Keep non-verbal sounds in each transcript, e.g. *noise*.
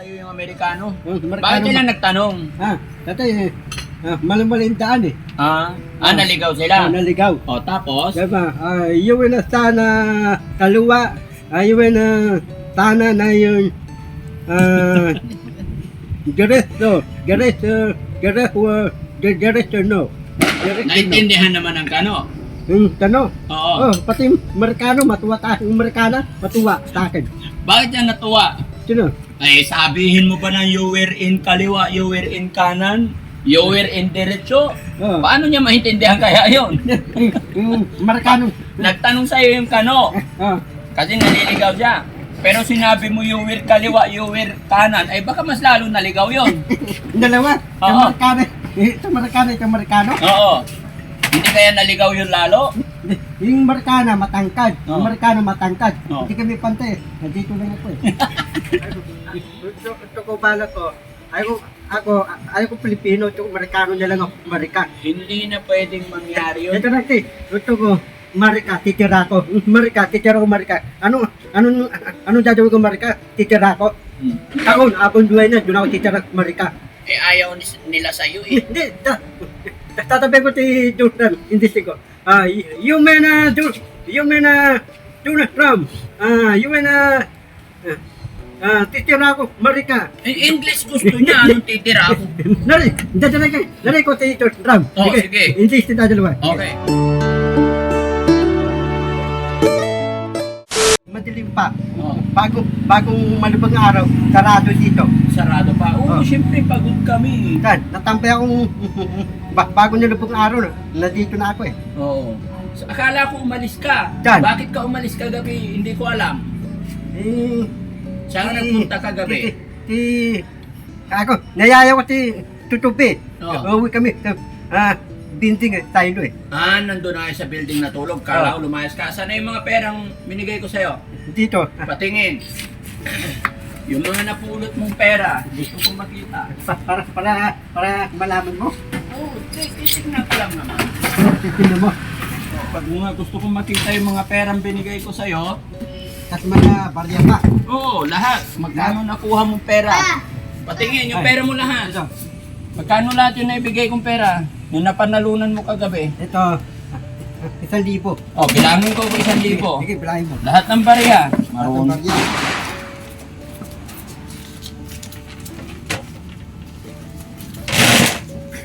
sa'yo yung Amerikano. Oh, Amerikano. Bakit sila nagtanong? Ah, tatay, eh, ah, maling daan eh. Ah, ah naligaw Ah, sila. naligaw. O, tapos? Diba? Ah, yun na sana kaluwa. Ah, yun na sana na yun. Ah, *laughs* Geresto, geresto, geresto, geresto, no. Geresto. Naintindihan naman ang kano. Yung tanong. Oo. Oh, pati Amerikano, matuwa tayo. Yung Amerikana, matuwa sa akin. Bakit yan natuwa? Sino? Ay, sabihin mo ba na you were in kaliwa, you were in kanan, you were in derecho? Oh. Paano niya maintindihan kaya yon? *laughs* yung Amerikano. Nagtanong sa'yo yung kano, Ah, kasi naliligaw siya. Pero sinabi mo you were kaliwa, you were kanan, ay baka mas lalo naligaw yon. yung *laughs* dalawa. Yung Oo. Amerikano. Ito Amerikano, ito Amerikano. Oo. Hindi kaya naligaw yun lalo? Yung Amerikana matangkad. Oo. Yung Amerikano matangkad. Oo. Hindi kami pantay. Nandito lang ako eh. *laughs* Ito, ito ko bala ko. Ayaw, ako, ayaw ko Pilipino. Ito Amerikano na lang ako. Amerika. Hindi na pwedeng mangyari yun. Ito na ito Ito ko. Marika, titira ko. Marika, titira ko Marika. Ano, ano, ano dadawin ko Marika? Titira ko. Hmm. Ako, akong duway na, doon ako titira Marika. Eh ayaw nila sa'yo eh. Hindi, ta, tatabi ko ti Jordan, hindi ko. Ah, you may na you may na Donald Trump. Ah, you may na ah, titira ko, Marika. Eh, English gusto niya, *laughs* anong titira ako? Nari, dadala ka, nari ko ti Donald Trump. Oh, sige. Hindi sila dalawa. Okay. Madilim pa. Oh, Bago, bagong malubang araw, sarado dito. sarado pa. Oo, Oh. siyempre pagod kami. Dan, natampay akong *laughs* ba, bago nalubang araw, nandito na ako eh. Oo. So, akala ko umalis ka. Saan? Bakit ka umalis kagabi? Hindi ko alam. Eh, Saan ka nagpunta kagabi? Ti, ako, nayaya ko ti tutupi. Oo. Uwi kami. Ah, binting tayo eh. Ah, nandun na kayo sa building natulog. Kala ko lumayas ka. Saan na yung mga perang binigay ko sa'yo? Dito. Patingin. *clears throat* yung mga napulot mong pera, gusto ko makita. Pa- Para, para, para malaman mo. Oo, oh, titignan ko lang naman. Titignan mo. Pag mga gusto kong makita yung mga perang binigay ko sa'yo, At mga barya pa. oo, lahat. Magkano nakuha mong pera? Patingin, yung pera mo lahat. Ito. Magkano lahat yung naibigay kong pera? Yung napanalunan mo kagabi? Ito. ah, Isang libo. Oh, bilangin ko kung isang libo. Sige, bilangin mo. Lahat ng barya. At ang Marunong. barya.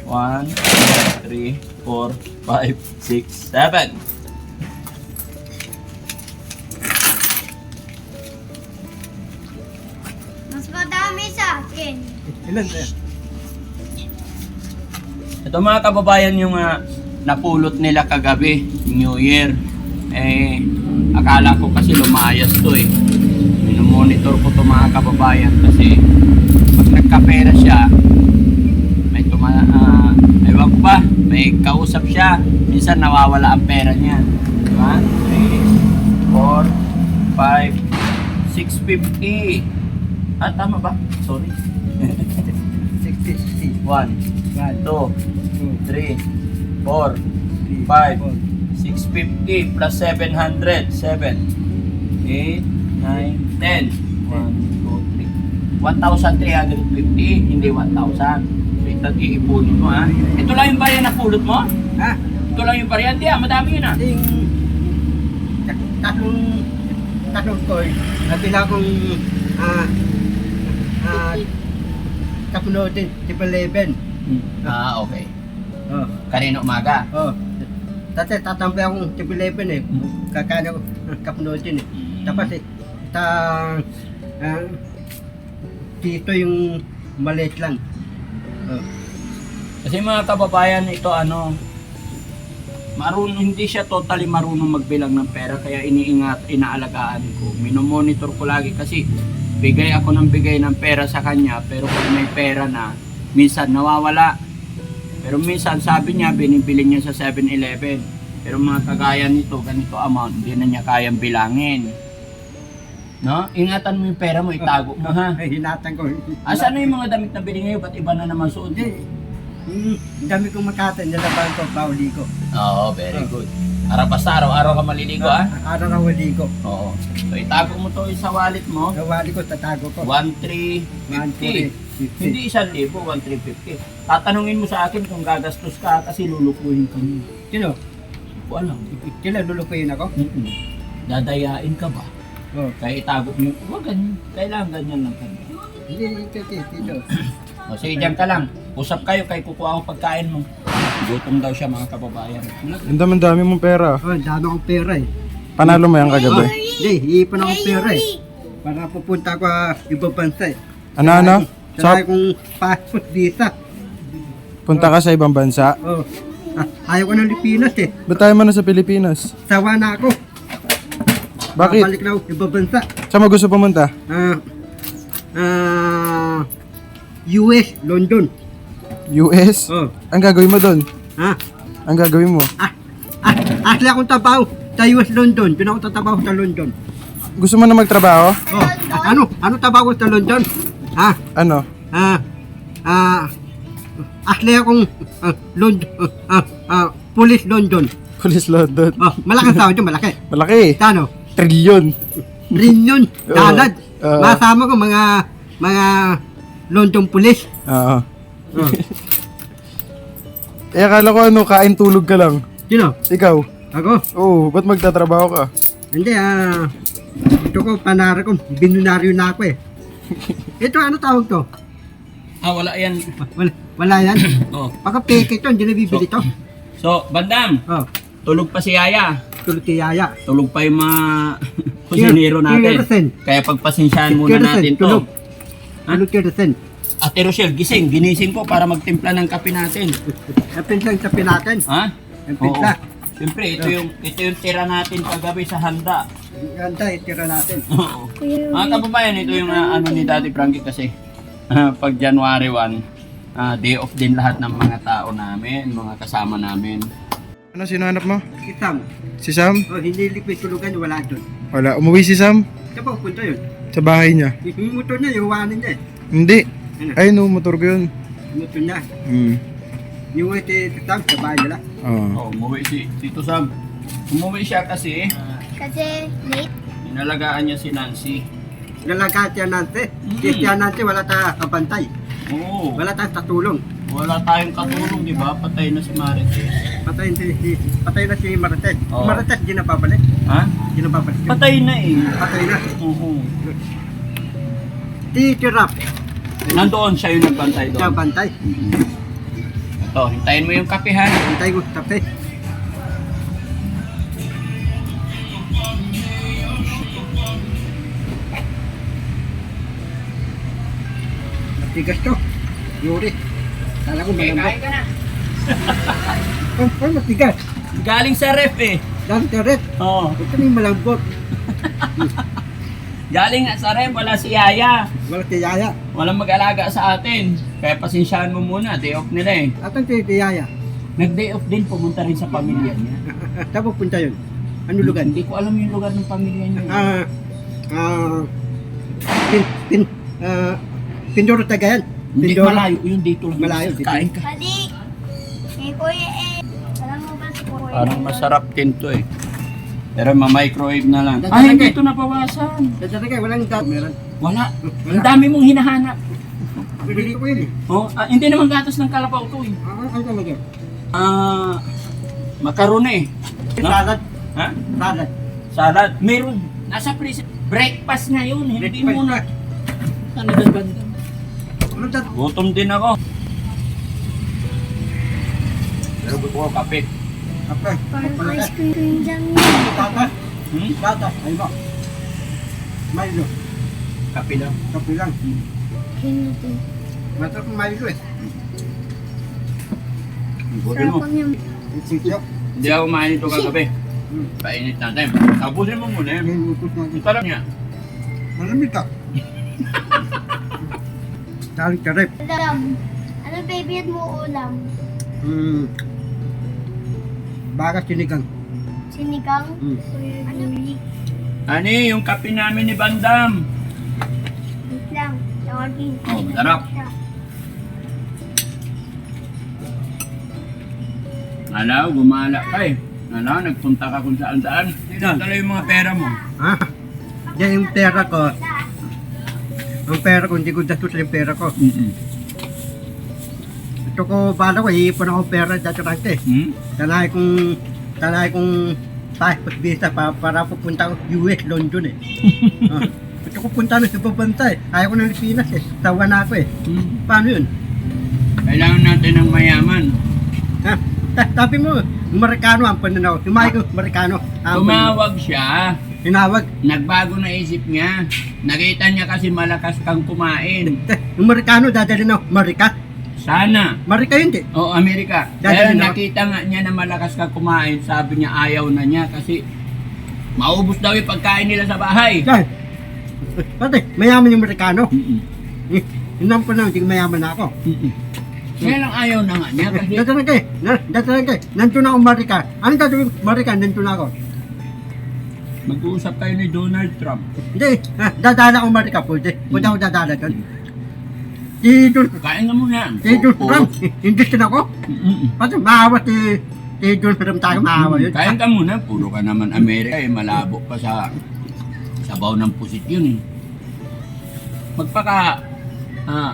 One, two, three, four, five, six, seven. Madami sa akin. Ilan ba yan? Ito mga kababayan yung ah, napulot nila kagabi, New Year. Eh, akala ko kasi lumayas to eh. Minomonitor ko to mga kababayan kasi pag nagkapera siya, may tuma, ah, ewan ko ba, may kausap siya. Minsan nawawala ang pera niya. Diba? 3, 4, 5, 650. Ah, tama ba? Sorry. 60, 60. 1, One, 2, two, 3, 4, three, 5, four. 650 plus 700, 7, 8, 9, 10, 1, 2, 3. 1,350, hindi 1,000. So, ito iipunin mo ha. Ito lang yung barya na pulot mo? Ha? Ito lang yung barya? Hindi ah, madami yun ah. Yung tat- tatlong tatlong toy na pinakong ah ah kapunotin, triple eleven. Ah, okay. Oh, Kanina umaga. oh. Dati tatampay akong triple eleven eh. Kakano ko *laughs* kapunotin eh. Tapos eh, ta, ah, dito yung maliit lang. Oh. Kasi mga kababayan, ito ano, marunong, hindi siya totally marunong magbilang ng pera kaya iniingat, inaalagaan ko. Minomonitor ko lagi kasi bigay ako ng bigay ng pera sa kanya pero pag may pera na, minsan nawawala. Pero minsan sabi niya, binibili niya sa 7-Eleven. Pero mga kagaya nito, ganito amount, hindi na niya kayang bilangin. No? Ingatan mo yung pera mo, itago mo ha. *laughs* Hinatan ko. Asan na yung mga damit na binigay mo? Ba't iba na naman suot? Hindi. Hmm, dami kong makata, nalaban ko, bawali ko. Oo, very Oh. good. Para basta araw-araw ka maliligo ah. Araw na wali ko. Oo. So itago mo to sa wallet mo. Nawali ko, tatago ko. 1,350. Hindi 1,000, 1,350. Tatanungin mo sa akin kung gagastos ka kasi lulukuhin ka mo. Sino? Ko alam. Sila lulukuyin ako? Mm-mm. Dadayain ka ba? Oh. Kaya itago mo. Huwag ganyan. Kailangan ganyan lang kami. Hindi, hindi, hindi, *clears throat* sige, dyan ka lang. Usap kayo kay kukuha ko pagkain mo. Gutom daw siya mga kababayan. Ang dami-dami mong pera. Oh, dami akong pera eh. Panalo mo yan kagabi. Hindi, iipon akong pera eh. Para pupunta ko sa ibang bansa eh. Ano, ano? Sa kong passport visa. punta ka sa ibang bansa. Oh. Ah, ayaw ko ng Pilipinas eh. Ba't tayo man sa Pilipinas? Sawa na ako. Bakit? Babalik na ako ibang bansa. Saan mo gusto pumunta? Ah, ah, US, London. US? Oh. Ang gagawin mo doon? Ha? Ang gagawin mo? Ah, ah, asli akong tabaho sa US, London. Doon ako tatabaho sa London. Gusto mo na magtrabaho? Oh, ah, ano? Ano tabaho sa London? Ha? Ano? Ah, ah, asli akong ah, London, ah, ah, police London. Police London. Oh, malaking sahod yun, malaki. *laughs* Malaki. Kano? Trilyon. Rinyon, *laughs* Oo. dalad. Oo. Masama ko mga, mga London police. Oo. Oh. Eh, akala ko ano, kain tulog ka lang. Sino? Ikaw? Ako? Oo, ba't magtatrabaho ka? Hindi ah. ito ko, panara ko, binunaryo na ako eh. Ito, ano tawag to? Ah, wala yan. Wala, wala yan. *coughs* Oh. Pagka peke to, hindi na bibili to. So, Bandam, Oh, tulog pa si Yaya. tulad kay Yaya. Tulog pa yung mga kusinero natin. Kaya pagpasensyahan muna natin to. tulog. Ha? Tulad kay Resen. Ate Rochelle, gising. Ginising ko para magtimpla ng kape natin. Napin lang sa pinatin. Ha? Oo. sa. Siyempre, ito yung, ito yung tira natin kagabi sa handa. Ganda, itira natin. *laughs* Oo. Mga kababayan, ito yung ah, ano ni Daddy Frankie kasi ah, *laughs* pag January 1, ah, day off din lahat ng mga tao namin, mga kasama namin. Ano, sino hanap mo? Isam. Si Sam? Oh, hindi liquid tulugan, wala doon. Wala. Umuwi si Sam? Saan ba punta yun? Sa bahay niya. Yung motor niya, iwanin niya eh. Hindi. Ano? Ay, no, motor ko yun. Motor niya. Hmm. Yung iti Sam, sa bahay nila. Oo. Oh, umuwi si Tito Sam. Umuwi siya kasi Kasi late. inalagaan niya si Nancy. Lalagat yan natin. Mm. Kasi yan natin, wala ta kabantay. Oo. Wala tayong tatulong. Wala tayong katulong, di ba? Patay na si Marites. Patay, na si, patay na si Marites. Oo. Marites, di na babalik. Ha? Di na babalik. Patay na eh. Patay na. Oo. Titirap. Nandoon siya yung nagbantay doon. bantay. Ito, hintayin mo yung kape ha. Bantay ko, tape. Matigas to. Yuri. Kala ko malambot. ka na. *laughs* Oh, oh, matigas. Galing sa ref eh. Dahil karet. Oo. Ito may malambot. *laughs* Galing nga sa ref, wala si Yaya. Wala tiyaya. Walang mag-alaga sa atin. Kaya pasensyahan mo muna, day off nila eh. At ang tiyaya. Nag-day off din, pumunta rin sa pamilya niya. *laughs* Saan punta yun? Ano lugar? Hindi ko alam yung lugar ng pamilya niya. Ah, ah, pin, pin, ah, Pindoro Tagayan. Hindi Pindoro. malayo yun dito lang. Malayo, dito. Kain ka. Padi. Eh, kuya eh. Alam mo ba si kuya? Parang masarap din to eh. Pero ma-microwave na lang. Dadalagay. Ay, hindi ito nabawasan. Dati kayo, walang gato. Meron. Wala. Ang dami mong hinahanap. Bili ko yun eh. Oh, ah, hindi naman gatas ng kalabaw to eh. Ah, ano talaga? Ah, makarone. No? Salad. Ha? Salad. Salad. Meron. Nasa freezer. Breakfast ngayon. Hindi Breakfast. muna. Ano ganda? Ano? Gutom din ako. Pero gusto ko kape. Apa? Parang ice cream dyan. Tata. Hmm? Tata. Ay ba? Milo. Kape lang. Kapi lang. Kinuto. Masarap ang Milo eh. Butin mo. Sarap ang yung Sityo. Hindi ako kumain ito kagabi. Hmm. Painit natin. Tapusin mo muna. eh. Natin. Ang sarap niya. Malamig ka. Daling karep. ulam. Ano baby mo ulam? Hmm. Baka sinigang. Sinigang? Hmm. Ano? Ani, yung kape namin ni Bandam. Oh, sarap. Alaw, gumala ka eh. Ano, nagpunta ka kung saan saan. Dala yung mga pera mo. Ha? Yan yung pera ko. Ang pera ko, hindi ko datos yung pera ko. Mm-mm. Ito ko, bala ko, iipon ako pera dati rante. Hmm? Talay kong, talay kong passport visa pa, para pupunta ako US, London eh. Ah, *laughs* ko punta na sa eh. Ayaw ko ng Pilipinas eh. Tawa na ako eh. Hmm. Paano yun? Kailangan natin ng mayaman. Ha? Ta- Sabi mo, Marikano ang pananaw. Tumahay ko, Marikano. Ang pananaw. Tumawag siya. Tinawag. Nagbago na isip niya. Nakita niya kasi malakas kang kumain. Yung Marikano, dadalhin ako. Marika? Sana. Marika yun di. O Amerika. Dahil na- nakita nga niya na malakas kang kumain. Sabi niya ayaw na niya kasi maubos daw yung pagkain nila sa bahay. Yan. *laughs* Pati, mayaman yung Marikano. Mm-mm. Yun ang panahon, hindi mayaman na ako. Mm-mm. Kaya lang ayaw na nga niya kasi Dati lang kayo, na- dati lang kayo, nandun ako Marika. Anong gagawin ko? Marika, nandun ako. mag-uusap kayo ni Donald Trump. Hindi, ha, dadala ako Marika, pwede. Pwede ako dadala doon. Si Don, Kain ka muna. si Don Trump, hindi sin ako. Pati maawa si, si Don Trump tayo, maawa yun. Kain ka muna. Puro ka naman Amerika eh. Malabo pa sa sabaw ng pusit yun eh. Magpaka ah,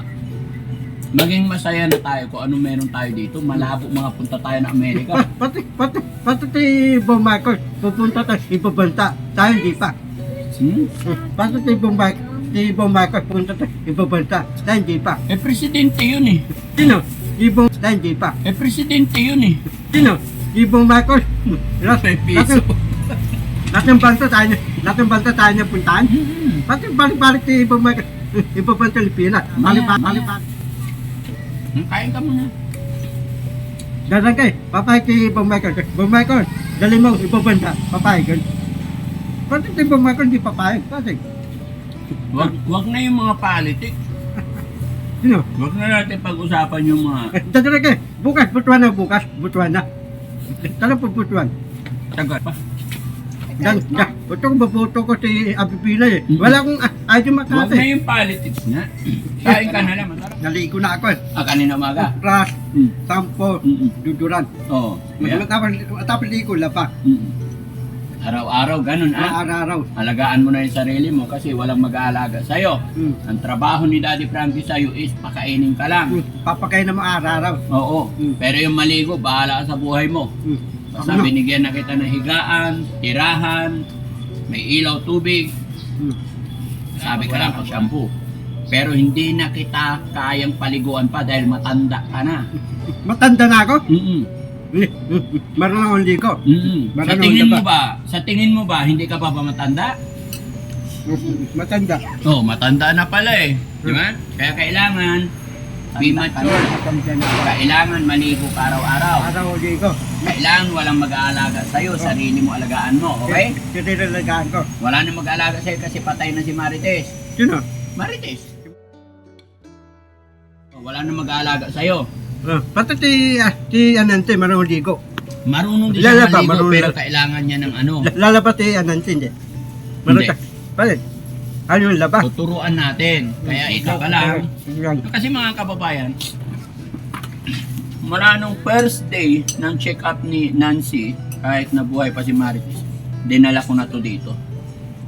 maging masaya na tayo kung anong meron tayo dito. Malabo mga punta tayo ng Amerika. Pa- Pati, pati, pati Bong Michael, pupunta tayo, ibabanta. Tayo hindi pa. Hmm? Pati si Bong Michael, Bong Michael, pupunta tayo, ibabanta. Tayo hindi pa. Eh, presidente yun eh. Sino? Si Bong, tayo hindi pa. Eh, presidente yun eh. Sino? Si Bong Michael. May piso. Lahat ng bansa tayo, lahat ng bansa tayo na puntahan. Hmm. Pati balik-balik si Bong Michael, ibabanta Pilipinas. Balik-balik, balik-balik. Hmm, Kain ka muna. Dalang kay, papayag si Bong Michael. Bong Michael, dali mo, ibabanta, papayag yun. Pati si Bong Michael, hindi papayag. Pati, Wag, wag na yung mga politics. *laughs* sino? Wag na natin pag-usapan yung mga *laughs* Dalang kay, bukas, butuan na bukas, butuan na. Tala po butuan. tagat pa. Dan, dan, ito ko baboto ko si Abipila eh. Wala akong ah, ayaw Wag na makate. yung politics na. Kain ka na lang. Masarap. Naligo na ako eh. Ah, kanina umaga. Pras, Mm. sampo, Mm-mm. duduran. Oo. Yeah. Matapos, matapos ligo, lapa. Mm. Araw-araw, ganun ah. Araw-araw. Alagaan mo na yung sarili mo kasi walang mag-aalaga sa'yo. Mm. Ang trabaho ni Daddy Frankie sa'yo is pakainin ka lang. Mm. Papakain na mo araw-araw. Oo. Mm. Pero yung maligo, bahala ka sa buhay mo. Mm. Basta Ano? binigyan na kita ng higaan, tirahan, may ilaw, tubig. Mm. Sabi ka lang pag-shampoo. Pero hindi na kita kayang paliguan pa dahil matanda ka na. *laughs* Matanda na ako. Mm-mm. *laughs* Marunong akong ligo. Mm-mm. Sa Marunong tingin ka mo ba, sa tingin mo ba, hindi ka pa ba matanda? Matanda. Oo, oh, matanda na pala eh. Di ba? Kaya kailangan be mature. Matanda na. Kailangan maligo ka araw-araw. Araw ko ligo. Kailangan walang mag-aalaga sa'yo, sarili mo alagaan mo, okay? Tinilalagaan ko. Wala na mag-aalaga sa'yo kasi patay na si Marites. Sino? Marites. Oh, Wala na mag-aalaga sa'yo. Ah, pati si, ah, si Anante, marunong ligo. Marunong din siya Lalaba, maligo marunong pero lalaba. kailangan niya ng ano. L- Lalabas si Anante, hindi. Marunong Hindi. Pati, ano yung laba? Tuturuan natin. Kaya ikaw ka lang. Kasi mga kababayan, mula nung first day ng check-up ni Nancy, kahit nabuhay pa si Marites, dinala ko na to dito.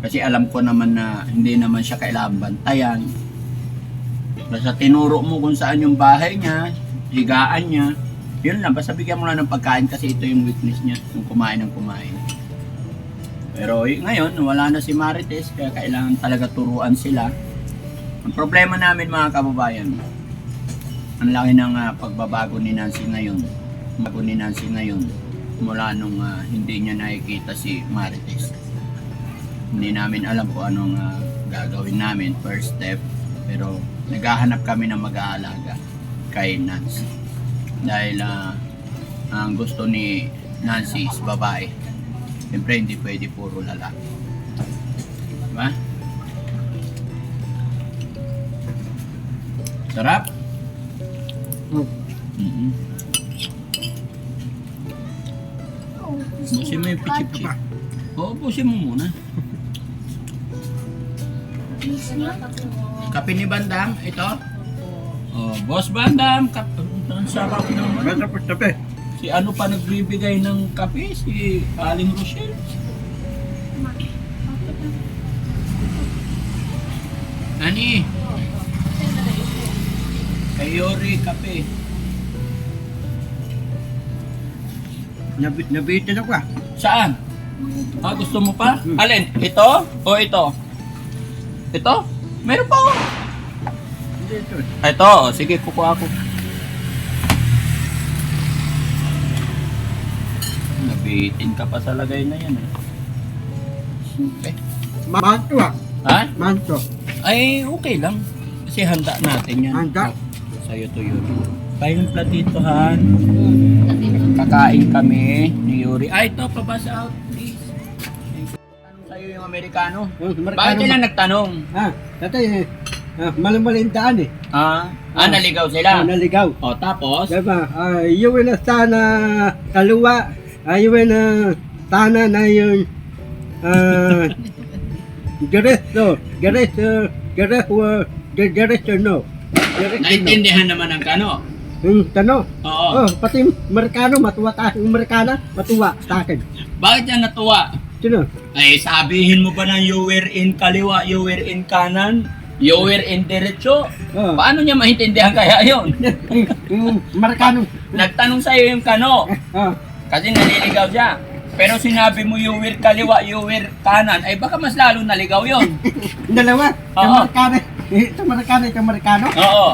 Kasi alam ko naman na hindi naman siya kailangan bantayan. Basta tinuro mo kung saan yung bahay niya, higaan niya, yun lang, basta bigyan mo lang ng pagkain kasi ito yung weakness niya, yung kumain ng kumain. Pero ngayon, wala na si Marites, kaya kailangan talaga turuan sila. Ang problema namin mga kababayan, ang laki ng ah, pagbabago ni Nancy ngayon. Bago ni Nancy ngayon mula nung ah, hindi niya nakikita si Marites. Hindi namin alam kung anong ah, gagawin namin, first step. Pero naghahanap kami ng mag-aalaga kay Nancy. Dahil ah, ang gusto ni Nancy is babae. Siyempre hindi pwede puro lalaki. Diba? Sarap? Oh. Mm-hmm. Busin mo yung pichip-chip. Oo, busin mo muna. Kape ni Bandam, ito. Oh, Boss Bandam, kap ang sarap naman. Matapos tabi. Si ano pa nagbibigay ng kape? Si Aling Rochelle? Ani? Kay Yori, kape. Nabit, nabitin ako ah. Saan? Ah, gusto mo pa? Alin? Ito? O ito? Ito? Meron pa ako. Hindi ito. Ito, sige, kukuha ako. Nabitin ka pa sa lagay na yan eh. Okay. Manto ah. Ha? Manto. Ay, okay lang. Kasi handa natin yan. Handa? Sa'yo to yun. Kayong platito, Han. Kakain kami ni Yuri. Ay, ito, pabasa out, please. Tanong sa'yo yung Amerikano. Oh, Amerikano Bakit sila nagtanong? Ah, dati eh, ah, maling-maling daan eh. Ah, ah, naligaw Ah, sila. naligaw. O, tapos? Diba? Ah, yun na sana kaluwa. Ah, yun na sana na yun. Ah, *laughs* Geresto, geresto, geresto, geresto no. Naintindihan naman ang kano. Yung tanong. Oo. Oh, pati Amerikano, matuwa ta, yung Amerikana, matuwa sa akin. Bakit yan natuwa? Sino? Ay, sabihin mo ba ng you were in kaliwa, you were in kanan, you were in derecho? Oh. Paano niya maintindihan kaya yon? yung, yung Amerikano. Nagtanong sa'yo yung kano, Ah, kasi naliligaw siya. Pero sinabi mo you were kaliwa, you were kanan, ay baka mas lalo naligaw yon. yung *laughs* dalawa. Oo. Yung Amerikano. Ito Amerikano, ito Amerikano. Oo.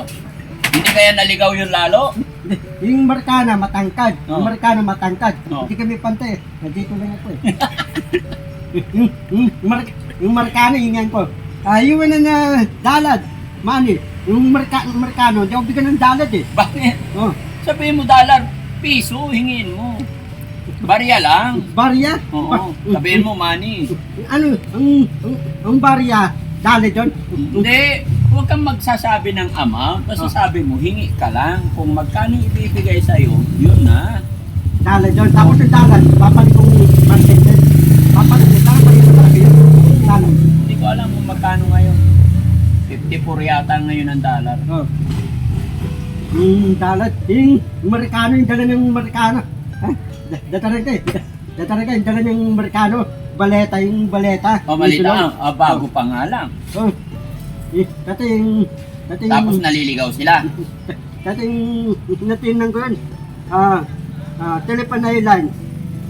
Hindi kaya naligaw yun lalo? *laughs* Yung Marikana matangkad. Yung Oo. Marikana matangkad. Oo. Hindi kami pantay. Nandito lang ako eh. *laughs* yung, yung, Mar yung Marikana, yung yan ko. Ah, yung na na dalad. Mani. Yung Marika yung Marikano, hindi ako bigyan ng dalad eh. Bakit? Oh. Sabihin mo dollar, piso, hingin mo. Barya lang. Barya. Oo. Ba- Sabihin mo money. Ano? Ang, ang, ang barya, dalad doon. Hindi, huwag kang magsasabi ng amount. Basta Oh. sabi mo, hingi ka lang. Kung magkano ibibigay sa'yo, yun na. Dalad doon. Tapos yung dalad, papalit kong market. Papalit. Papalit ko talaga yun. Dalad. Hindi ko alam kung magkano ngayon. 54 yata ngayon ang dollar. Oh. Yung dalad, yung Amerikano, yung dala ng Amerikano. Ha? Da- Dataraga eh. Dataraga yung dala ng Amerikano. Baleta, yung baleta. O malita, Yung ah, bago pa nga lang. Oh. Eh, dati yung... Dati yung... Tapos naliligaw sila. *laughs* Dati yung... Natinang ko yun. Ah... Ah, Telephone Airlines.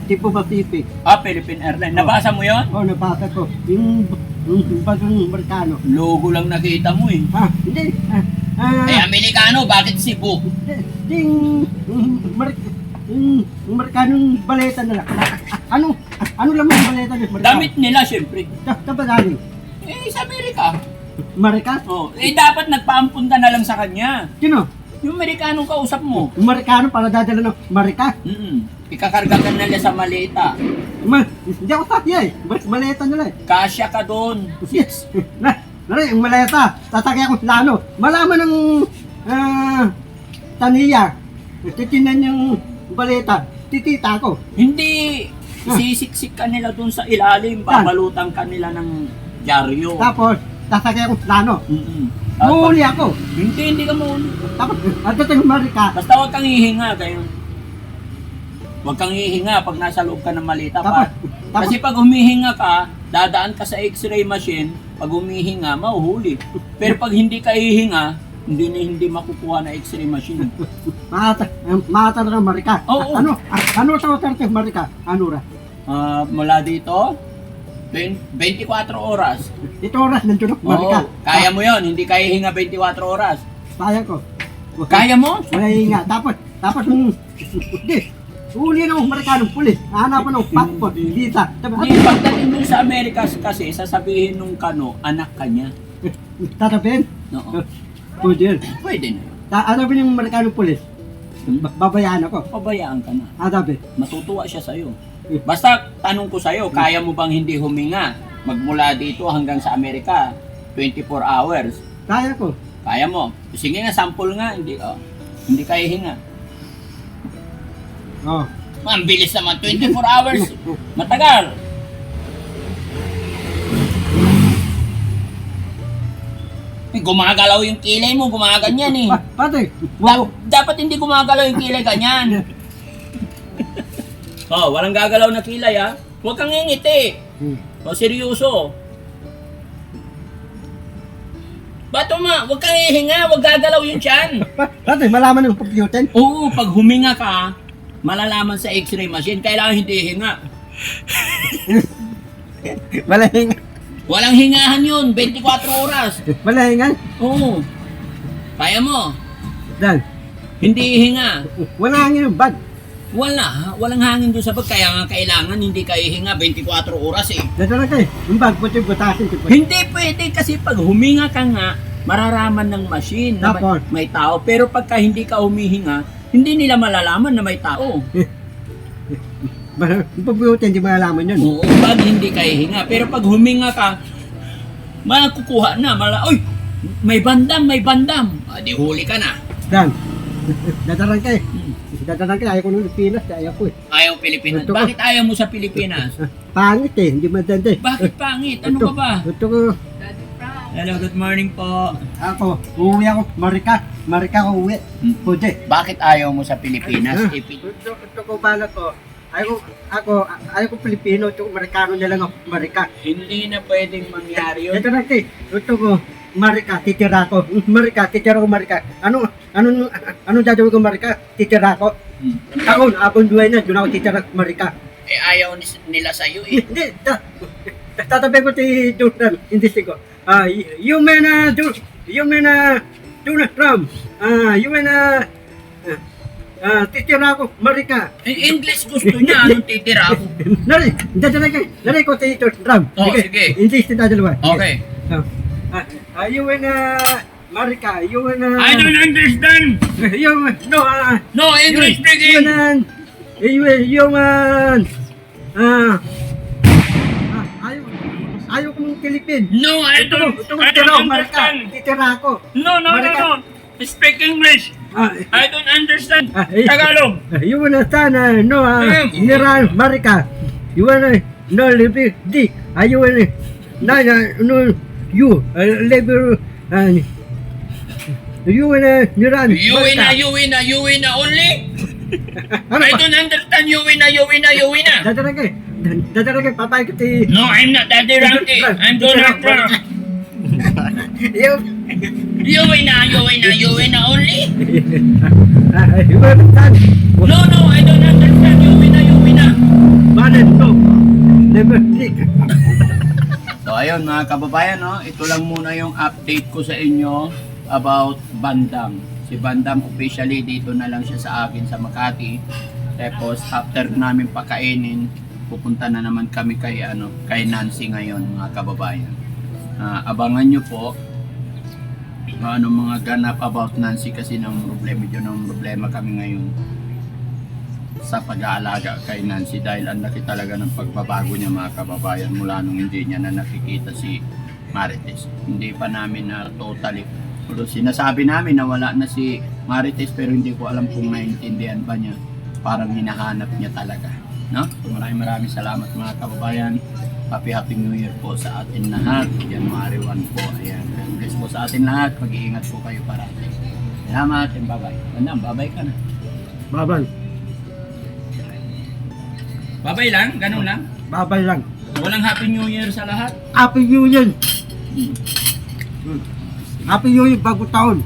Tipo Pacific. Ah, Philippine Airlines. Nabasa mo yon? Oh, nabasa ko. Yung... Yung bagong Amerikano. Logo lang nakita mo eh. Ah, hindi. Ah, ah, Eh, Amerikano, bakit Cebu? Yung, yung, Mar- yung, yung Marikanong baleta nila. Ano, ano lang yung baleta nila? Marika? Damit nila, syempre. Ta- ta ba galing? Eh, sa Amerika. Marika? Oh, eh, dapat nagpaampunta na lang sa kanya. Sino? Yung Amerikanong kausap mo. Yung Marikano para dadala ng Marika? Mm Ikakarga ka nila sa maleta. Ma, hindi ako sakya eh. Maleta nila eh. Kasya ka doon. Yes. Na, nari, yung maleta. Tatagay ako sa lano. Malaman ng ah, taniya. Titinan yung baleta. Titita ako. Hindi sisiksik ka nila doon sa ilalim. Babalutan ka nila ng dyaryo. Tapos, tatagay ako sa lano. Mm-mm. Tapos, Muli ako. hindi, hindi ka muna. Tapos, at ito yung Marika. Basta huwag kang hihinga kayo. Huwag kang hihinga pag nasa loob ka ng malita pa. Tapos, tapos, Kasi pag humihinga ka, dadaan ka sa x-ray machine, pag humihinga, mahuhuli. Pero pag hindi ka hihinga, hindi na hindi makukuha na x-ray machine. *laughs* Mata, mata na Marika. Oo. Ano? Ano sa oterte Marika? Ano ra? Ah, mula dito, 20 24 oras. Ito oras nandiyo Oo, Marika. kaya mo yon hindi kaya hinga 24 oras. Kaya ko. Kaya mo? Mahinga. Tapos, tapos, hmm, hindi. Uli na ng Marika ng pulis. Hanapan ng passport. Visa. Hindi, pagdating mo sa Amerika kasi, sasabihin nung kano, anak ka niya. tatabihin. Oo. *laughs* Pwede yun. Pwede na. Ta- Hanapin yung Marika ng pulis. Ba- Babayaan ako. Pabayaan ka na. Hanapi. Matutuwa siya sa'yo. Basta tanong ko sa'yo, kaya mo bang hindi huminga? Magmula dito hanggang sa Amerika, 24 hours. Kaya ko. Kaya mo. Sige nga, sample nga. Hindi, oh, hindi kaya hinga. Oh. Ang bilis naman, 24 hours. *laughs* Matagal. Gumagalaw yung kilay mo, gumaganyan eh. Pa- Pati. Da- Wow. dapat hindi gumagalaw yung kilay ganyan. *laughs* Oh, walang gagalaw na kilay ha. Huwag kang ngingiti. Hmm. O, seryoso. Ba't uma? Huwag kang hihinga, huwag gagalaw *laughs* yung tiyan. Pa- Dati, malaman ng computer. Oo, pag huminga ka, malalaman sa x-ray machine, kailangan hindi hinga. *laughs* Malahing, Walang hingahan yun, 24 oras. *laughs* malahingan. Oo. Kaya mo, Dan, hindi hinga. wala nga yung bag. Wala, walang hangin doon sa bag, kaya nga kailangan hindi ka hihinga 24 oras eh. Na kayo, yung bag, puti butasin. Hindi pwede kasi pag huminga ka nga, mararaman ng machine na may, Tapos? may tao. Pero pagka hindi ka humihinga, hindi nila malalaman na may tao. *laughs* Computer, hindi malalaman yun. Oo, pag hindi ka hihinga. Pero pag huminga ka, makukuha na. Mala, Uy, may bandam, may bandam. Ah, di huli ka na. Dan, *laughs* dadaran kayo. Dadaran kayo, ayaw ko nung Pinas, ayaw ko eh. Ayaw Pilipinas. Gusto ko. Bakit ayaw mo sa Pilipinas? *laughs* Pangit eh, hindi maganda eh. Bakit pangit? Ano ka ba? Gusto ko, Hello, good morning po. ako, uuwi ako, Marika, Marika ko uwi. Hmm. Pwede. Bakit ayaw mo sa Pilipinas? Ah, Ipi- Gusto, gusto ko bala ko, ayaw ko, ako, ayaw ko Pilipino, ko Marikano na lang ako, Marika. hindi na pwedeng mangyari yun. Ito na kayo, gusto ko, Marika, titira ko. Marika, titira ko Marika. Ano, ano, ano dadawin ko Marika? Titira ko. Hmm. Ako, akong duhay na, doon ako titira ko Marika. Eh, ayaw ni- nila sa'yo eh. Hindi, ta, tatabi ko si Donald, hindi ko. Ah, y- you may na, do, you may na, Donald Trump. Ah, you may na, ah, ah, titira ko Marika. Eh, English gusto niya, *laughs* anong titira ako? Nari, dadalay ko, nari ko si Donald Trump. Oh, sige. Hindi si dalawa. Okay. Ah, ah, you may na, Marika, you may na, I don't understand! *laughs* you, no, ah, No English speaking! yun, yun, yung, ah, ah, ah, ayaw, ayaw kong Pilipin. No, I Ito, don't, ito, I ito, don't Marika, understand! titira ako. No, no, no, Marika. no! Speak English! Ah, I don't understand! ah, eh, Tagalog! You wanna sana, no, ah, Mm. Marika, you wanna, no, live di, ah, you wanna, na, na, no, you, uh, live, uh, you wanna, nira, You win you win you win only? *laughs* I don't understand, you win you win you win dadala kayo, papay ko ti, No, I'm not Daddy Ranky. I'm Donald Trump. You, You win na, you win na, you win na only? you sana, No, no, I don't understand. You win na, you win na. Banan to. Never think. So ayun mga kababayan, no? ito lang muna yung update ko sa inyo about Bandam. Si Bandam officially dito na lang siya sa akin sa Makati. Tapos after namin pakainin, pupunta na naman kami kay ano, kay Nancy ngayon mga kababayan. Ah, abangan nyo po ano mga ganap about Nancy kasi ng problema yun ng problema kami ngayon sa pag-aalaga kay Nancy dahil ang laki talaga ng pagbabago niya mga kababayan mula nung hindi niya na nakikita si Marites. Hindi pa namin na totally Although sinasabi namin na wala na si Marites pero hindi ko alam kung naiintindihan ba niya. Parang hinahanap niya talaga. No? So, maraming maraming salamat mga kababayan. Happy Happy New Year po sa atin lahat. January 1 po. Ayan. Po sa atin lahat. Mag-iingat po kayo parati. Salamat and bye-bye. Bandam, bye-bye ka na. Babay lang, ganun lang. Babal lang. Walang Happy New Year sa lahat. Happy New Year. Hmm. Happy New Year bago taon.